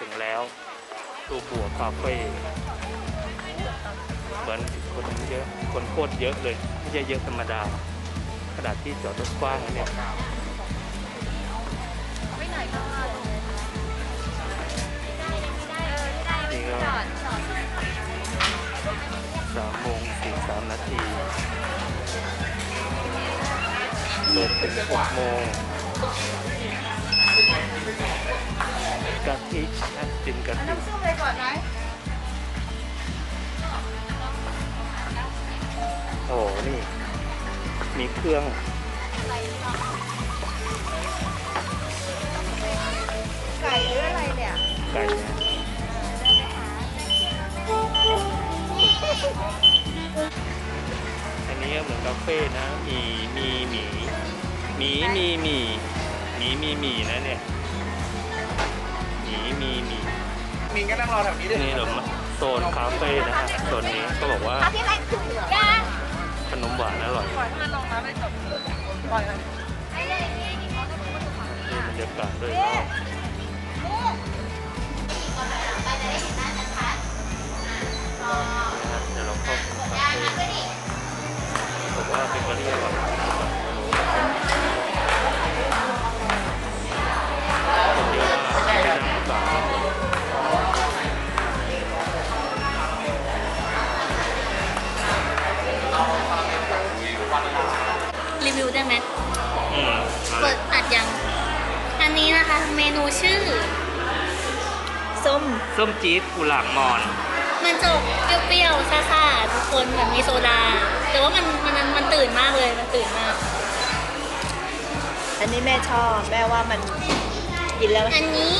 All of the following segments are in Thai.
ถึงแล้วตูบัวคาเฟ่เหมือนคนเยอะคนโคตรเยอะเลยไม่ใช่เยอะธรรมดาขนาดที่จอดรถกว้างนะเนี่ยไม่ไหนก็ได้นี่ก็สามโมงสี่สามนาทีเปิดถึงหกโมงกะทิ นะกินกะทิน้ำส้มเลยก่อนไหมโอ้โหนี่ มีเครื่อง ไก่หรืออะไรเนี่ยไก่นะอันนี้ก็เหมือนคาเฟ่นะ มี มีหมีหมีมีหมีหมีมีหมีนะเนี่ยห มีมีหมีมินก็นั่งรอแถวนี้ด้วยนี่เหรอโซนคาเฟ่นะฮะโซนนี้เขาบอกว่าพี่แม็กซ์ย่าขนมหวานอร่อยปล่อยให้มันลงมาไม่จบปล่อยมันนี่บรรยากาศด้วยเนาะเดี๋ยวเราเข้าคาเฟ่บอกว่าเป็นกะหรี่อร่อย ส้มส้มจี๊ดกุหลาบมอน มันจะออกเปรี้ยวๆซ่าๆทุกคนเหมือนมีโซดา แต่ว่ามันมันมันตื่นมากเลยมันตื่นมาก อันนี้แม่ชอบแม่ว่ามันกินแล้วอันนี้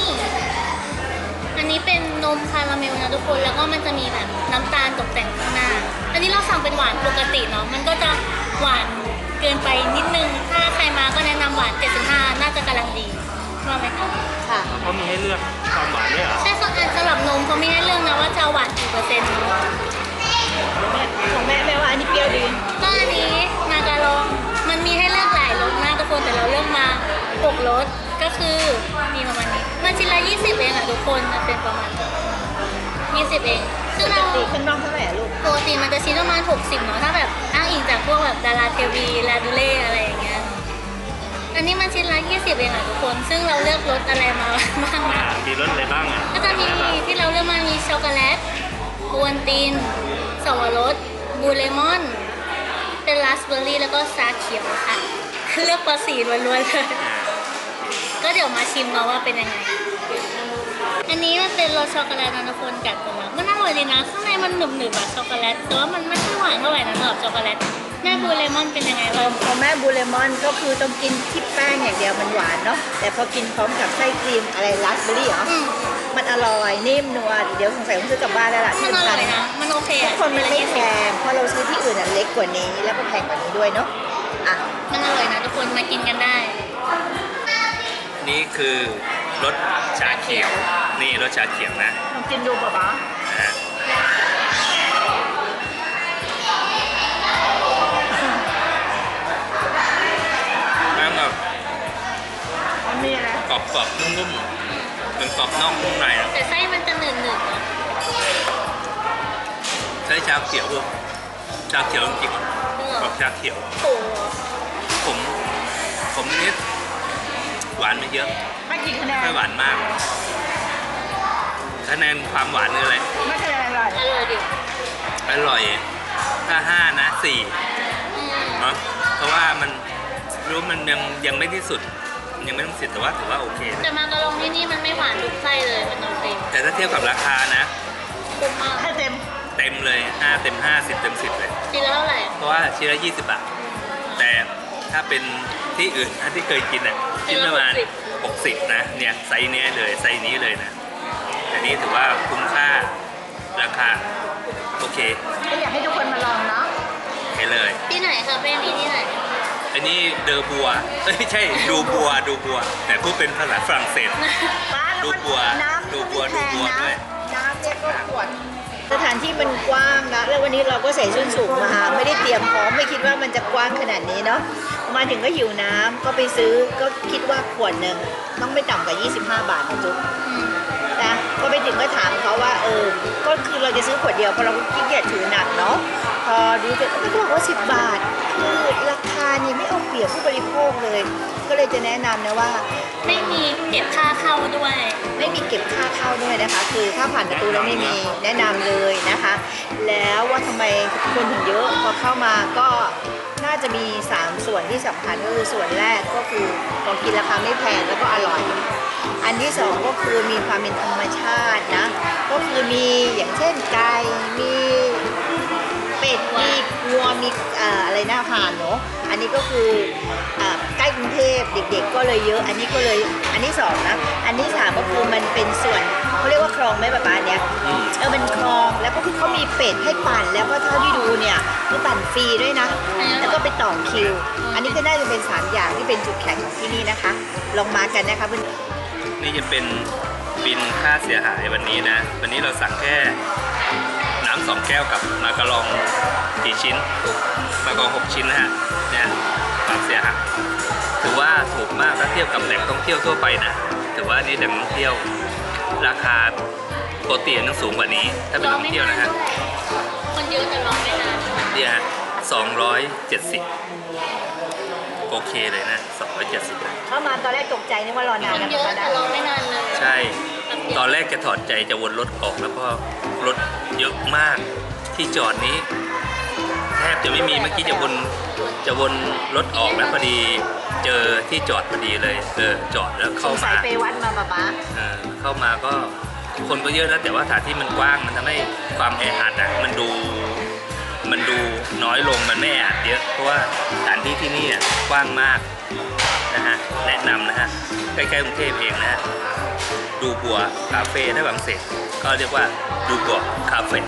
อันนี้เป็นนมคาราเมลนะทุกคนแล้วก็มันจะมีแบบน้ำตาลตกแต่งข้างหน้า อันนี้เราสั่งเป็นหวานปกติเนาะมันก็จะหวานเกินไปนิดนึง ถ้าใครมาก็แนะนำหวาน 75 น่าจะกำลังดี ว่าไหมคะค่ะเขามีให้เลือกความหวานด้วยเหรอใช่ส่วนอันสำหรับนมเขาไม่ให้เลือกนะว่าจะเอาหวานกี่เปอร์เซ็นต์เนาะของแม่แม่ว่าอันนี้เปรี้ยวดีก็อันนี้มาการองมันมีให้เลือกหลายรสมากทุกคนแต่เราเลือกมา6รสก็คือมีประมาณนี้มันชิ้นละ20 เองอะทุกคนมันเป็นประมาณ20 เอง ซึ่งเราตีข้างนอกเท่าไหร่อะลูกปกติมันจะชิ้นประมาณ 60เนาะถ้าแบบอ้างอิงจากพวกแบบดาราเทวีลาดูเล่อะไรอย่างเงี้ย อันนี้มันชิ้นละ20เองอะทุกคน ซึ่งเราเลือกรสอะไรมาบ้างอ่านะมีรสอะไรบ้างอะก็จะมีที่เราเลือกมามีช็อกโกแลตกวนตีนสวรสบลูเลมอน เป็นราสเบอร์รี่แล้วก็ชาเขียวค่ะเลือกปอสีล้วนๆเลย อ่าก็เดี๋ยวมาชิมมาว่าเป็นยังไง อันนี้มันเป็นรสช็อกโกแลตนะทุกคนกัดกันมามันอร่อยดีนะ ข้างในมันหนึบๆแบบช็อกโกแลตแต่ว่ามันไม่ค่อยหวานเท่าไหร่นะสำหรับช็อกโกแลต แม่บลูเลมอนเป็นยังไงบ้างของแม่บูเลมอนก็คือต้องกินที่แป้งอย่างเดียวมันหวานเนาะแต่พอกินพร้อมกับไส้ครีมอะไรราสเบอร์รี่เหรออืมมันอร่อยนิ่มนัวเดี๋ยวสงสัยต้องซื้อกลับบ้านแล้วล่ะมันอร่อยนะมันโอเคทุอะกคนมันไม่ชิ้แพละงเพราะเราซื้อที่อื่นอะเล็กกว่านี้แล้วก็แพงกว่านี้ด้วยเนาะอะ20มันอร่อยนะทุกคนมากินกันได้ นี่คือรสชาเขียวนี่รสชาเขียวนะลองกินดูป่ะป๊า กรอบกรอบๆนุ่มๆเป็นกรอบนอกนุ่มในอะแต่ไส้มันจะหนึบๆอะใช้ชาเขียวด้วยชาเขียวจริงๆอะเออแบบชาเขียวโอ้โหผมผมนิดหวานไม่เยอะให้กี่คะแนนไม่หวานมาก คะแนนความหวานคืออะไรไม่คะแนนอะไรอร่อยดิอร่อยถ้าห้านะสี่อืม เนาะเพราะว่ามันรู้มันยังยังไม่ที่สุด ยังไม่ต้องสิทธิ์แต่ว่าถือว่าโอเคนะแต่มาการองที่นี่มันไม่หวานทุกไส้เลยมันโอเคแต่ถ้าเทียบกับราคานะ คุ้มมากให้เต็มเต็มเลย 5 เต็ม 5 10 เต็ม 10 เลย กินแล้วเท่าไหร่เพราะว่าชิ้นละ 20 บาท แต่ถ้าเป็นที่อื่นถ้าที่เคยกินอะชิ้นประมาณ 60 นะ เนี่ยไซส์เนี้ยเลยไซส์นี้เลยนะอันนี้ถือว่าคุ้มค่าราคา โอเคก็อยากให้ทุกคนมาลองเนาะโอเคเลย ที่ไหนคะเป็นนี้ที่ไห นอันนี้เดอบัวเอ้ยไม่ใช่ดูบัวดูบัว แต่พูดเป็นภาษาฝรั่งเศส ป้าแล้วดูมันบัวน้ำดูบัวนี่ดูบัวมันแพด้วยงนะน้ำเนี่ยก็ขวด สถานที่มันกว้างนะแล้ววันนี้เราก็ใส่ส้นสูงมาไม่ได้เตรียมพร้อมไม่คิดว่ามันจะกว้างขนาดนี้เนาะมาถึงก็หิวน้ำก็ไปซื้อก็คิดว่าขวดหนึ่งต้องไม่ต่ำกว่า 25 บาทนะจุ๊บอืมนะไปถึงก็ถามเขาว่าเออก็คือเราจะซื้อขวดเดียวเพราะเราขี้เกียจถือหนักเนาะพอดูเสร็จก็บอกว่า 10 บาทคือราคานี่ไม่เอาเปรียบผู้บริโภคเลย ก็เลยจะแนะนำนะว่า ไม่มีเก็บค่าเข้าด้วย ไม่มีเก็บค่าเข้าด้วยนะคะ คือค่าผ่านประตูแล้วไม่มีแนะนำเลยนะคะ แล้วว่าทำไมคนถึงเยอะพอเข้ามาก็น่าจะมี 3 ส่วนที่สำคัญก็คือส่วนแรกก็คือของกินราคาไม่แพงแล้วก็อร่อย อันที่สองก็คือมีความเป็นธรรมชาตินะ ก็คือมีอย่างเช่นไก่มีเป็ด มีวัวมีเอ่ออะไรนะห่านเนาะอันนี้ก็คือเอ่อใกล้กรุงเทพเด็กๆ ก็เลยเยอะอันนี้ก็เลยอันที่สองนะอันที่สามก็คือมันเป็นส่วนเขาเรียกว่าคลองไหมป้าป้าเนี่ยเออมันคลองแล้วก็คือเขามีเป็ดให้ปั่นแล้วก็เท่าที่ดูเนี่ยคือปั่นฟรีด้วยนะ แล้วก็ไปต่อคิว อันนี้ก็น่าจะเป็นสามอย่างที่เป็นจุดแข็งของที่นี่นะคะ ลองมากันนะคะเพื่อน นี่จะเป็นบินค่าเสียหายวันนี้นะ วันนี้เราสั่งแค่ สองแก้วกับมากะลองกี่ชิ้นมากะลองหกชิ้นนะฮะเนี่ยความเสียหายถือว่าถูกมากถ้าเทียบกับแหล่งท่องเที่ยวทั่วไปนะถือว่านี่แหล่งท่องเที่ยว ราคาปกติต้องสูงกว่านี้ ถ้าเป็นรอท่องไม่เที่ยวนานนะฮะด้วยคนเยอะแต่รอไม่นานเนี่ยสองร้อยเจ็ดสิบโอเคเลยนะสองร้อยเจ็ดสิบนะเข้ามาตอนแรกตกใจนึกว่ารอนานคนนะเยอะป้าแต่นะรอไม่ ตอนแรกจะถอดใจจะวนรถออกแล้วก็รถเยอะมากที่จอดนี้ แทบจะไม่มีเมื่อกี้จะวนจะวนรถออกแล้วพอดีเจอที่จอดพอดีเลยเออจอดแล้วสเข้างสัมายไปวัดมาป้าป้าเออเข้ามาก็คนก็เยอะนะแต่ว่าสถานที่มันกว้างมันทำให้ความแออัดอะมันดูมันดูน้อยลงมันไม่แออัดเยอะเพราะว่าสถานที่ที่นี่อะกว้างมากนะฮะแนะนำนะฮะใกล้ๆกรุงเทพเองนะฮะ ดูบัวคาเฟ่ถ้าบางเศสก็เรียกว่าดูบัวคาเฟ่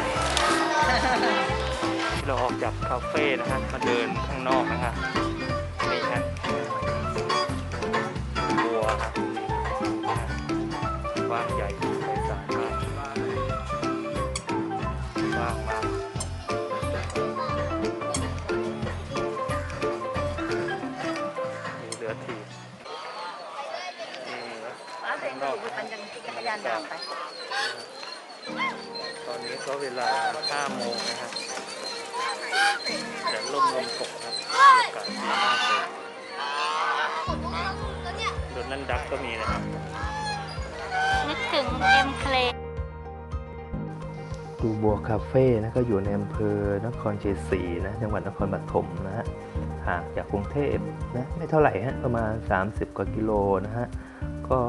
เราออกจากคาเฟ่นะฮะมาเดินข้างนอกนะฮะนี่ฮะบัวครับกว้างใหญ่ไพศาลมากกว้างมากมีเหลือทีนี่นะ ป้าเป็นอยู่ปันจังจักรยานตามไป ตอนนี้ก็เวลา5โมงนะครับแต่ลมลมตกครับบรรยากาศดีมากเลยรถนั่นดักก็มีนะครับ นึกถึงเอ็มเพลดูบัวคาเฟ่นะก็อยู่ในอำเภอนครชัยศรีนะจังหวัดนครปฐมนะฮะห่างจากกรุงเทพนะไม่เท่าไหร่ฮะประมาณ 30 กว่ากิโลนะฮะ ก็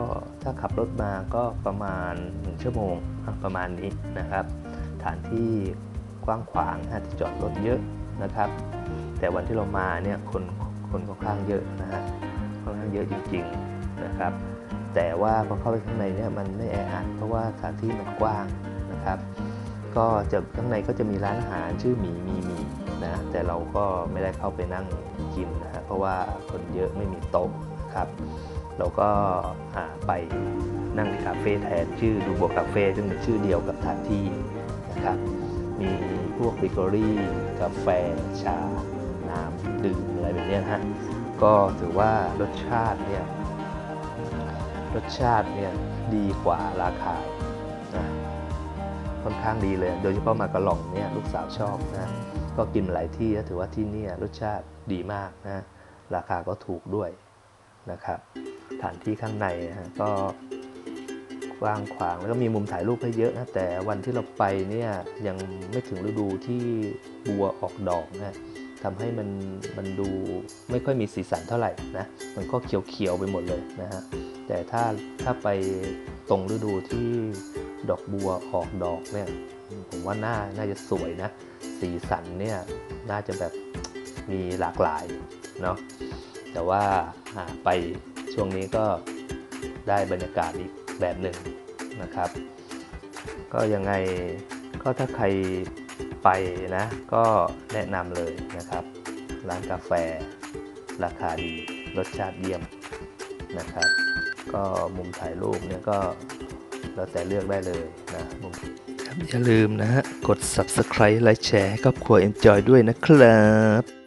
ถ้าขับรถมาก็ประมาณ 1 ชั่วโมงประมาณนี้นะครับฐานที่กว้างขวางฮะที่จอดรถเยอะนะครับ แต่วันที่เรามาเนี่ยคนคนค่อนข้างเยอะนะฮะค่อนข้างเยอะจริงๆนะครับ แต่ว่าพอเข้าไปข้างในเนี่ยมันไม่แออัดเพราะว่าสถานที่มันกว้างนะครับ ก็จะข้างในก็จะมีร้านอาหารชื่อหมีมีมีนะแต่เราก็ไม่ได้เข้าไปนั่งกินนะฮะเพราะว่าคนเยอะไม่มีโต๊ะนะครับ เราก็ไปนั่งในคาเฟ่แทนชื่อดูโบคาเฟ่ซึ่งเป็นชื่อเดียวกับสถานที่นะครับ มีพวกเบเกอรี่ กาแฟ ชา น้ำดื่มอะไรแบบนี้นะฮะ ก็ถือว่ารสชาติเนี่ย รสชาติเนี่ยดีกว่าราคานะค่อนข้างดีเลย โดยเฉพาะมากระหล่องเนี่ยลูกสาวชอบนะ ก็กินหลายที่ถือว่าที่นี่รสชาติดีมากนะ ราคาก็ถูกด้วยนะครับ ฐานที่ข้างในนะฮะก็กว้างขวางแล้วก็มีมุมถ่ายรูปให้เยอะนะแต่วันที่เราไปเนี่ยยังไม่ถึงฤดูที่บัวออกดอกนะทำให้มันมันดูไม่ค่อยมีสีสันเท่าไหร่นะมันก็เขียวๆไปหมดเลยนะฮะแต่ถ้าถ้าไปตรงฤดูที่ดอกบัวออกดอกเนี่ยผมว่าน่าน่าจะสวยนะ สีสันเนี่ยน่าจะแบบมีหลากหลายเนาะแต่ว่าไป ช่วงนี้ก็ได้บรรยากาศอีกแบบหนึ่งนะครับ ก็ยังไงก็ถ้าใครไปนะก็แนะนำเลยนะครับ ร้านกาแฟ ราคาดีรสชาติเยี่ยมนะครับ ก็มุมถ่ายรูปเนี่ยก็แล้วแต่เลือกได้เลยนะมุมอย่าลืมนะฮะ กด subscribe และแชร์ให้ครอบครัว Enjoy ด้วยนะครับ